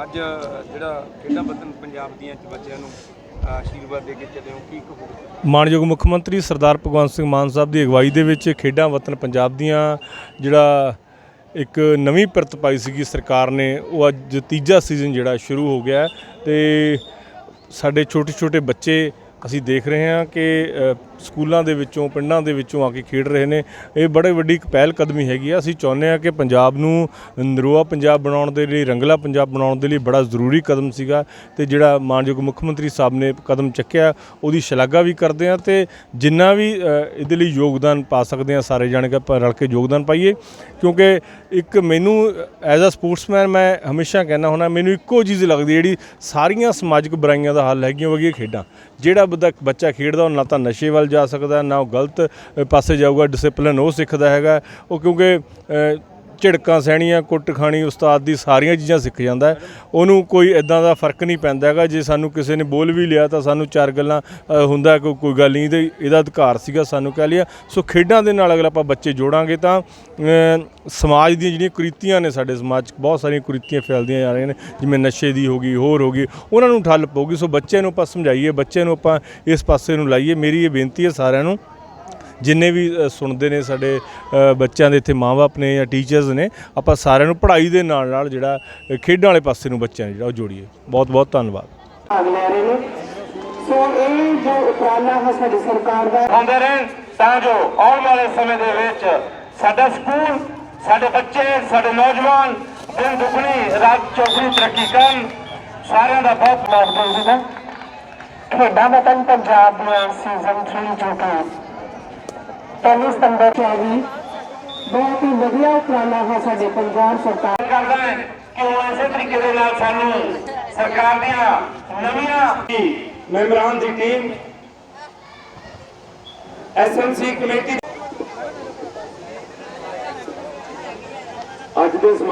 ਅੱਜ ਜਿਹੜਾ ਖੇਡਾਂ ਵਤਨ ਪੰਜਾਬ ਦੀਆਂ ਬੱਚਿਆਂ ਨੂੰ ਆਸ਼ੀਰਵਾਦ ਦੇ ਕੇ ਚੱਲੇ ਹੋ, ਕੀ ਕਹੋਗੇ? ਮਾਨਯੋਗ ਮੁੱਖ ਮੰਤਰੀ ਸਰਦਾਰ ਭਗਵੰਤ ਸਿੰਘ ਮਾਨ ਸਾਹਿਬ ਦੀ ਅਗਵਾਈ ਦੇ ਵਿੱਚ ਖੇਡਾਂ ਵਤਨ ਪੰਜਾਬ ਦੀਆਂ, ਜਿਹੜਾ ਇੱਕ ਨਵੀਂ ਪਿਰਤ ਪਾਈ ਸੀਗੀ ਸਰਕਾਰ ਨੇ, ਉਹ ਅੱਜ ਤੀਜਾ ਸੀਜ਼ਨ ਜਿਹੜਾ ਸ਼ੁਰੂ ਹੋ ਗਿਆ ਹੈ ਤੇ ਸਾਡੇ ਛੋਟੇ ਛੋਟੇ ਬੱਚੇ ਅਸੀਂ ਦੇਖ ਰਹੇ ਹਾਂ ਕਿ ਸਕੂਲਾਂ ਦੇ ਵਿੱਚੋਂ, ਪਿੰਡਾਂ ਦੇ ਵਿੱਚੋਂ ਆ ਕੇ ਖੇਡ ਰਹੇ ਨੇ। ਇਹ ਬੜੇ ਵੱਡੀ ਇੱਕ ਪਹਿਲ ਕਦਮੀ ਹੈਗੀ ਆ। ਅਸੀਂ ਚਾਹੁੰਦੇ ਹਾਂ ਕਿ ਪੰਜਾਬ ਨੂੰ ਨਰੋਆ ਪੰਜਾਬ ਬਣਾਉਣ ਦੇ ਲਈ, ਰੰਗਲਾ ਪੰਜਾਬ ਬਣਾਉਣ ਦੇ ਲਈ ਬੜਾ ਜ਼ਰੂਰੀ ਕਦਮ ਸੀਗਾ ਤੇ ਜਿਹੜਾ ਮਾਨਯੋਗ ਮੁੱਖ ਮੰਤਰੀ ਸਾਹਿਬ ਨੇ ਕਦਮ ਚੱਕਿਆ, ਉਹਦੀ ਸ਼ਲਾਘਾ ਵੀ ਕਰਦੇ ਹਾਂ ਤੇ ਜਿੰਨਾ ਵੀ ਇਹਦੇ ਲਈ ਯੋਗਦਾਨ ਪਾ ਸਕਦੇ ਹਾਂ ਸਾਰੇ ਜਾਣੇ ਕਿ ਆਪਾਂ ਰਲ ਕੇ ਯੋਗਦਾਨ ਪਾਈਏ। ਕਿਉਂਕਿ ਇੱਕ ਮੈਨੂੰ, ਐਜ਼ ਅ ਸਪੋਰਟਸਮੈਨ ਮੈਂ ਹਮੇਸ਼ਾ ਕਹਿੰਦਾ ਹੁੰਦਾ, ਮੈਨੂੰ ਇੱਕੋ ਚੀਜ਼ ਲੱਗਦੀ ਜਿਹੜੀ ਸਾਰੀਆਂ ਸਮਾਜਿਕ ਬੁਰਾਈਆਂ ਦਾ ਹੱਲ ਹੈਗੀਆਂ ਵਗੀਆਂ ਖੇਡਾਂ। ਜਿਹੜਾ ਬੰਦਾ ਬੱਚਾ ਖੇਡਦਾ, ਉਹ ਨਾ ਤਾਂ ਨਸ਼ੇ ਵੱਲ ਜਾ ਸਕਦਾ ਨਾ ਉਹ ਗਲਤ ਪਾਸੇ ਜਾਊਗਾ ਡਿਸਪਲਿਨ ਉਹ ਸਿੱਖਦਾ ਹੈਗਾ। ਉਹ ਕਿਉਂਕਿ ਝਿੜਕਾਂ ਸਹਿਣੀਆਂ, ਕੁੱਟ ਖਾਣੀ, ਉਸਤਾਦ ਦੀ ਸਾਰੀਆਂ ਚੀਜ਼ਾਂ ਸਿੱਖ ਜਾਂਦਾ ਉਹਨੂੰ ਕੋਈ ਇਦਾਂ ਦਾ ਫ਼ਰਕ ਨਹੀਂ ਪੈਂਦਾ ਹੈਗਾ। ਜੇ ਸਾਨੂੰ ਕਿਸੇ ਨੇ ਬੋਲ ਵੀ ਲਿਆ ਤਾਂ ਸਾਨੂੰ ਚਾਰ ਗੱਲਾਂ ਹੁੰਦਾ ਕੋਈ ਕੋਈ ਗੱਲ ਨਹੀਂ। ਇਹਦੇ, ਇਹਦਾ ਅਧਿਕਾਰ ਸੀਗਾ ਸਾਨੂੰ ਕਹਿ ਲਿਆ। ਸੋ ਖੇਡਾਂ ਦੇ ਨਾਲ ਅਗਰ ਆਪਾਂ ਬੱਚੇ ਜੋੜਾਂਗੇ ਤਾਂ ਸਮਾਜ ਦੀਆਂ ਜਿਹੜੀਆਂ ਕੁਰੀਤੀਆਂ ਨੇ ਸਾਡੇ ਸਮਾਜ 'ਚ, ਬਹੁਤ ਸਾਰੀਆਂ ਕੁਰੀਤੀਆਂ ਫੈਲਦੀਆਂ ਜਾ ਰਹੀਆਂ ਨੇ, ਜਿਵੇਂ ਨਸ਼ੇ ਦੀ ਹੋ ਗਈ, ਹੋਰ ਹੋ ਗਈ, ਉਹਨਾਂ ਨੂੰ ਠੱਲ ਪਊਗੀ। ਸੋ ਬੱਚਿਆਂ ਨੂੰ ਆਪਾਂ ਸਮਝਾਈਏ, ਬੱਚਿਆਂ ਨੂੰ ਆਪਾਂ ਇਸ ਪਾਸੇ ਨੂੰ ਲਾਈਏ। ਮੇਰੀ ਇਹ ਬੇਨਤੀ ਹੈ ਸਾਰਿਆਂ ਨੂੰ ਜਿੰਨੇ ਵੀ ਸੁਣਦੇ ਨੇ ਸਾਡੇ ਬੱਚਿਆਂ ਦੇ ਇੱਥੇ ਮਾਪੇ ਨੇ ਜਾਂ ਟੀਚਰਸ ਨੇ ਆਪਾਂ ਸਾਰਿਆਂ ਨੂੰ ਪੜ੍ਹਾਈ ਦੇ ਨਾਲ ਨਾਲ ਜਿਹੜਾ ਖੇਡਾਂ ਵਾਲੇ ਪਾਸੇ ਨੂੰ ਬੱਚਿਆਂ ਜਿਹੜਾ ਉਹ ਜੋੜੀਏ। ਬਹੁਤ ਬਹੁਤ ਧੰਨਵਾਦ। ਭਾਗ ਲੈ ਰਹੇ ਨੇ ਸੋ ਇਹ ਜੋ ਉਪਰਾਲਾ ਹੈ ਸਾਡੀ ਸਰਕਾਰ ਦਾ ਹੁੰਦੇ ਰਹਿਣ ਤਾਂ ਜੋ ਆਉਣ ਵਾਲੇ ਸਮੇਂ ਦੇ ਵਿੱਚ ਸਾਡਾ ਸਕੂਲ ਸਾਡੇ ਬੱਚੇ ਸਾਡੇ ਨੌਜਵਾਨ ਦਿਨ ਦੁਗਣੀ ਰਾਤ ਚੌਗਣੀ ਤਰੱਕੀ ਕਰਨ ਸਾਰਿਆਂ ਦਾ ਬਹੁਤ ਜੀ ਦਾ ਖੇਡਾਂ ਵਤਨ ਪੰਜਾਬ ਦੀਆਂ ਸੀਜ਼ਨ 3 ਜੋ ਕਿ ਪਹਿਲੀ ਸਤੰਬਰ 24 ਬਹੁਤ ਹੀ ਵਧੀਆ ਉਪਰਾਲਾ ਹੈ ਸਾਡੇ ਪੰਜਾਬ ਸਰਕਾਰ ਕਰਦਾ ਹੈ ਕਿ ਉਹ ਇਸੇ ਤਰੀਕੇ ਦੇ ਨਾਲ ਸਾਨੂੰ ਸਰਕਾਰ ਦੀਆਂ ਨਵੀਆਂ ਮੈਂਬਰਾਂ ਦੀ ਟੀਮ ਐਸਐਮਸੀ ਕਮੇਟੀ ਅੱਜ ਦੇ